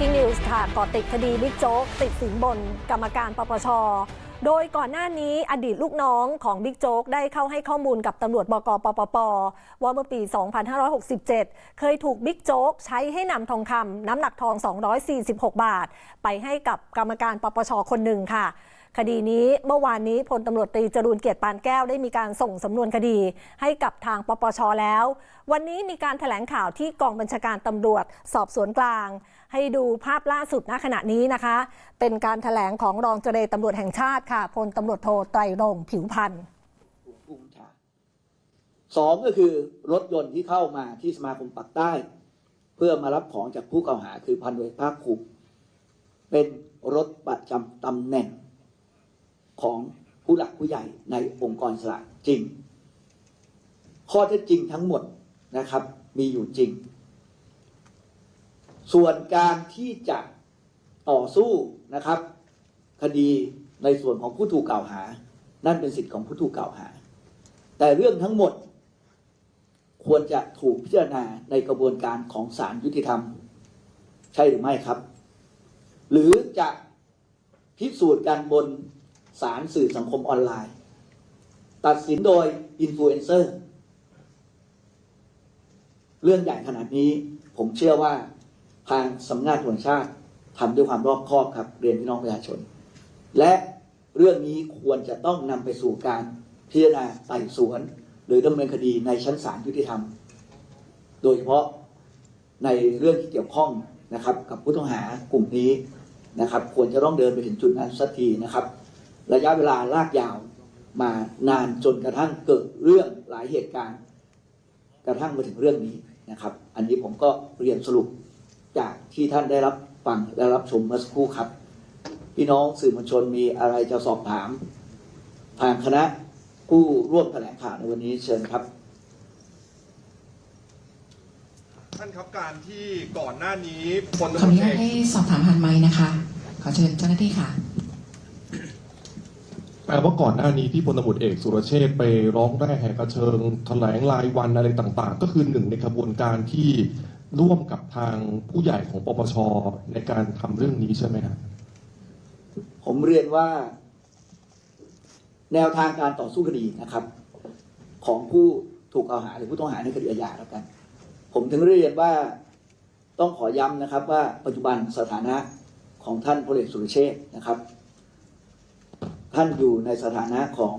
Breaking News ค่ะก่อติดคดีบิ๊กโจ๊กติดสินบนกรรมการปปช โดยก่อนหน้านี้อดีตลูกน้องของบิ๊กโจ๊กได้เข้าให้ข้อมูลกับตำรวจบกปปป ว่าเมื่อปี 2567 เคยถูกบิ๊กโจ๊กใช้ให้นำทองคำน้ำหนักทอง 246 บาท ไปให้กับกรรมการปปชคนหนึ่งค่ะ คดีนี้เมื่อวานนี้พลตำรวจตรีจรูนเกียรติปานแก้วได้มีการส่งสำนวนคดีให้กับทางปปชแล้ว วันนี้มีการถแถลงข่าวที่กองบัญชาการตำรวจสอบสวนกลาง ให้ดูภาพล่าสุดณขณะนี้นะคะ เป็นการถแถลงของรองเจรตำรวจแห่งชาติค่ะพลตำรวจโทไตรรงผิวพันธ์สองก็คือรถยนต์ที่เข้ามาที่สมาคมปักใต้ เพื่อมารับของจากผู้กล่าวหาคือพันเวกภาคภูมิเป็นรถประจำตำแหน่ง ของผู้หลักผู้ใหญ่ในองค์กรอิสระจริง ข้อเท็จจริงทั้งหมดนะครับ มีอยู่จริง ส่วนการที่จะต่อสู้นะครับ คดีในส่วนของผู้ถูกกล่าวหา นั่นเป็นสิทธิ์ของผู้ถูกกล่าวหา แต่เรื่องทั้งหมดควรจะถูกพิจารณาในกระบวนการของศาลยุติธรรม ใช่หรือไม่ครับ หรือจะพิสูจน์กันบน ศาลสื่อสังคมออนไลน์ ตัดสินโดยอินฟลูเอนเซอร์เรื่องใหญ่ขนาดนี้ผมเชื่อว่าทางสำนักงานตรวจชาติทำด้วยความรอบคอบครับ เรียนพี่น้องประชาชน และเรื่องนี้ควรจะต้องนำไปสู่การพิจารณาไต่สวน หรือดำเนินคดีในชั้นศาลยุติธรรม โดยเฉพาะในเรื่องที่เกี่ยวข้องนะครับ กับผู้ต้องหากลุ่มนี้นะครับ ควรจะต้องเดินไปถึงจุดนั้นสักทีนะครับ ระยะเวลาลากยาวมานานจนกระทั่งเกิดเรื่องหลายเหตุการณ์ กระทั่งมาถึงเรื่องนี้นะครับ อันนี้ผมก็เรียนสรุปจากที่ท่านได้รับฟังและรับชมเมื่อสักครู่ครับ พี่น้องสื่อมวลชนมีอะไรจะสอบถาม ทางคณะผู้ร่วมแถลงข่าวในวันนี้เชิญครับ ท่านครับการที่ก่อนหน้านี้พลขอตำอรวนุจญาเอตกให้สอบถามผ่านไม้นะคะ ขอเชิญเจ้าหน้าที่ค่ะ แปลว่าก่อนหน้านี้ที่พลตำรวจเอกสุรเชษฐ์ไปร้องแร่แหกกระเชิงแถลงรายวันอะไรต่างๆ ก็คือหนึ่งในกระบวนการที่ร่วมกับทางผู้ใหญ่ของปปชในการทำเรื่องนี้ใช่ไหมครับ ผมเรียนว่า แนวทางการต่อสู้คดีนะครับ ของผู้ถูกกล่าวหาหรือผู้ต้องหาในคดีอาญาแล้วกัน ผมถึงเรียนว่าต้องขอย้ำนะครับ ว่าปัจจุบันสถานะของท่านพลเอกสุรเชษฐ์นะครับ ท่านอยู่ในสถานะของ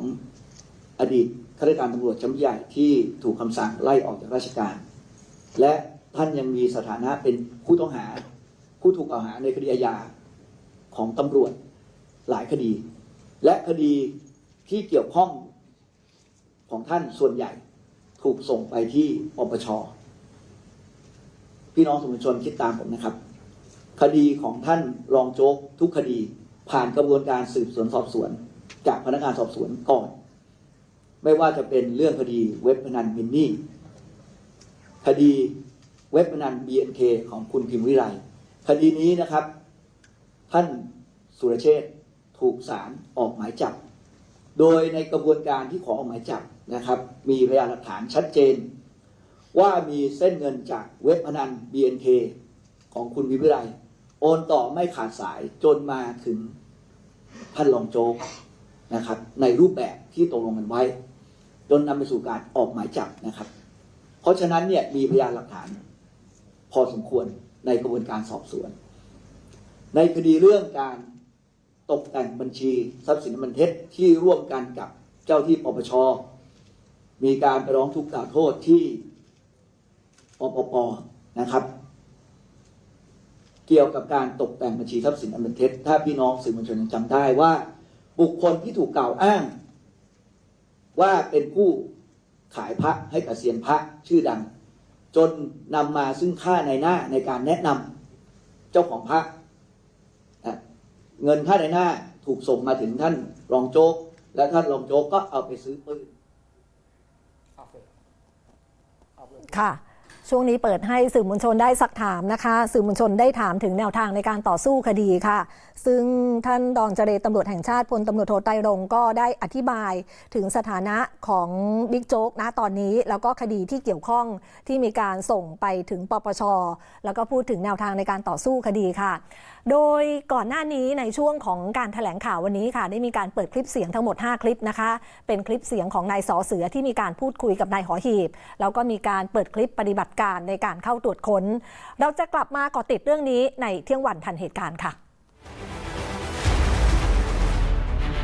อดีตข้าราชการตำรวจชั้นใหญ่ที่ถูกคำสั่งไล่ออกจากราชการ และท่านยังมีสถานะเป็นผู้ต้องหา ผู้ถูกกล่าวหาในคดีอาญาของตำรวจหลายคดี และคดีที่เกี่ยวข้องของท่านส่วนใหญ่ถูกส่งไปที่ปปช พี่น้องสื่อมวลชนคิดตามผมนะครับ คดีของท่านรองโจ๊กทุกคดีผ่านกระบวนการสืบสวนสอบสวน จากพนักงานสอบสวนก่อน ไม่ว่าจะเป็นเรื่องคดีเว็บพนันมินนี่ คดีเว็บพนัน BNK ของคุณพิมพ์วิไลคดีนี้นะครับ ท่านสุรเชษถูกศาลออกหมายจับ โดยในกระบวนการที่ขอออกหมายจับนะครับ มีพยานหลักฐานชัดเจน ว่ามีเส้นเงินจากเว็บพนัน BNK ของคุณวิวิไลโอนต่อไม่ขาดสายจนมาถึงท่านรองโจ๊ก นะครับ ในรูปแบบที่ตกลงกันไว้ จนนำไปสู่การออกหมายจับนะครับ เพราะฉะนั้นเนี่ยมีพยานหลักฐาน พอสมควรในกระบวนการสอบสวน ในคดีเรื่องการตกแต่งบัญชีทรัพย์สินอันเป็นเท็จที่ร่วมกันกับเจ้าที่ปปช มีการไปร้องทุกข์กล่าวโทษที่ปปปนะครับ เกี่ยวกับการตกแต่งบัญชีทรัพย์สินอันเป็นเท็จ ถ้าพี่น้องสื่อมวลชนยังจำได้ว่า บุคคลที่ถูกกล่าวอ้าง ว่าเป็นผู้ขายพระให้กับเซียนพระชื่อดัง จนนำมาซึ่งค่าในหน้าในการแนะนำเจ้าของพระเงินค่าในหน้าถูกส่งมาถึงท่านรองโจ๊ก และท่านรองโจ๊กก็เอาไปซื้อปืนค่ะ ช่วงนี้เปิดให้สื่อมวลชนได้สักถามนะคะ สื่อมวลชนได้ถามถึงแนวทางในการต่อสู้คดีค่ะ ซึ่งท่านรองเจรตำรวจแห่งชาติพลตำรวจโทไตรรงก็ได้อธิบายถึงสถานะของบิ๊กโจ๊กณตอนนี้ แล้วก็คดีที่เกี่ยวข้องที่มีการส่งไปถึงปปชแล้วก็พูดถึงแนวทางในการต่อสู้คดีค่ะ โดยก่อนหน้านี้ในช่วงของการถแถลงข่าววันนี้ค่ะ ได้มีการเปิดคลิปเสียงทั้งหมด 5 คลิปนะคะ เป็นคลิปเสียงของนายสอเสือที่มีการพูดคุยกับนายหอหีบ แล้วก็มีการเปิดคลิปปฏิบัติการในการเข้าตรวจค้น เราจะกลับมาเกาะติดเรื่องนี้ในเที่ยงวันทันเหตุการณ์ค่ะ